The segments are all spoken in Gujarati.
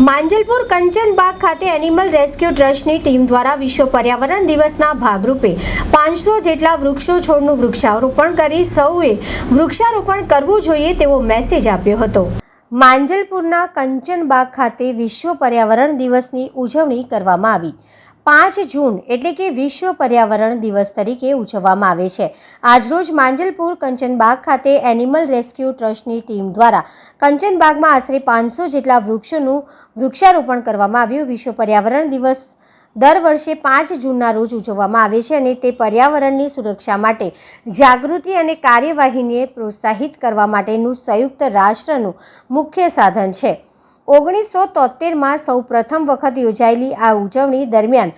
માંજલપુર કંચનબાગ ખાતે એનિમલ રેસ્ક્યુ ટ્રસ્ટની ટીમ દ્વારા વિશ્વ પર્યાવરણ દિવસના ભાગરૂપે પાંચસો જેટલા વૃક્ષો છોડનું વૃક્ષારોપણ કરી સૌએ વૃક્ષારોપણ કરવું જોઈએ તેવો મેસેજ આપ્યો હતો. માંજલપુરના કંચનબાગ ખાતે વિશ્વ પર્યાવરણ દિવસની ઉજવણી કરવામાં આવી. પાંચ જૂન એટલે કે વિશ્વ પર્યાવરણ દિવસ તરીકે ઉજવવામાં આવે છે. આજરોજ માંજલપુર કંચનબાગ ખાતે એનિમલ રેસ્ક્યુ ટ્રસ્ટની ટીમ દ્વારા કંચનબાગમાં આશરે પાંચસો જેટલા વૃક્ષોનું વૃક્ષારોપણ કરવામાં આવ્યું. વિશ્વ પર્યાવરણ દિવસ દર વર્ષે પાંચ જૂનના રોજ ઉજવવામાં આવે છે અને તે પર્યાવરણની સુરક્ષા માટે જાગૃતિ અને કાર્યવાહીને પ્રોત્સાહિત કરવા માટેનું સંયુક્ત રાષ્ટ્રનું મુખ્ય સાધન છે. ઓગણીસો તોતેરમાં સૌ પ્રથમ વખત યોજાયેલી આ ઉજવણી દરમિયાન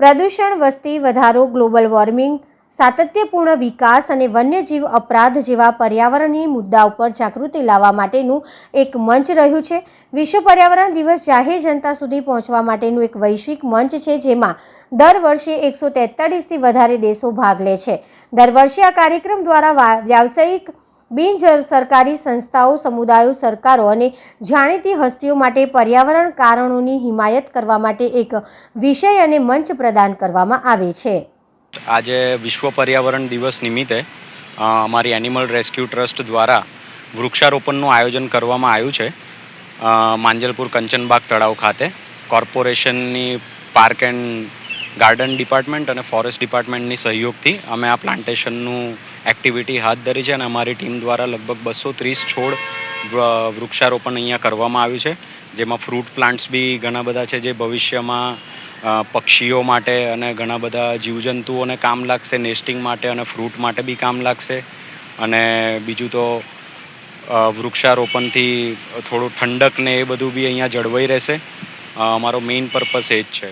પ્રદૂષણ વસ્તી વધારો, ગ્લોબલ વોર્મિંગ, સાતત્યપૂર્ણ વિકાસ અને વન્યજીવ અપરાધ જેવા પર્યાવરણીય મુદ્દા ઉપર જાગૃતિ લાવવા માટેનું એક મંચ રહ્યું છે. વિશ્વ પર્યાવરણ દિવસ જાહેર જનતા સુધી પહોંચવા માટેનું એક વૈશ્વિક મંચ છે, જેમાં દર વર્ષે એકસો તેતાળીસથી વધારે દેશો ભાગ લે છે. દર વર્ષે આ કાર્યક્રમ દ્વારા વ્યાવસાયિક બિન જર- સરકારી સંસ્થાઓ, સમુદાયો, સરકારો અને જાણીતી હસ્તીઓ માટે પર્યાવરણ કારણોની હિમાયત કરવા માટે એક વિષય અને મંચ પ્રદાન કરવામાં આવે છે. આજે વિશ્વ પર્યાવરણ દિવસ નિમિત્તે અમારી એનિમલ રેસ્ક્યુ ટ્રસ્ટ દ્વારા વૃક્ષારોપણનું આયોજન કરવામાં આવ્યું છે. માંજલપુર કંચનબાગ તળાવ ખાતે. કોર્પોરેશનની પાર્ક એન્ડ ગાર્ડન ડિપાર્ટમેન્ટ અને ફોરેસ્ટ ડિપાર્ટમેન્ટની સહયોગથી અમે આ પ્લાન્ટેશનનું એક્ટિવિટી હાથ ધરી છે અને અમારી ટીમ દ્વારા લગભગ બસો ત્રીસ છોડ વૃક્ષારોપણ અહીંયા કરવામાં આવ્યું છે. જેમાં ફ્રૂટ પ્લાન્ટ્સ બી ઘણા બધા છે જે ભવિષ્યમાં પક્ષીઓ માટે અને ઘણા બધા જીવજંતુઓને કામ લાગશે નેસ્ટિંગ માટે અને ફ્રૂટ માટે બી કામ લાગશે. અને બીજું તો વૃક્ષારોપણથી થોડું ઠંડક ને એ બધું બી અહીંયા જળવાઈ રહેશે. અમારો મેઇન પર્પસ એ જ છે.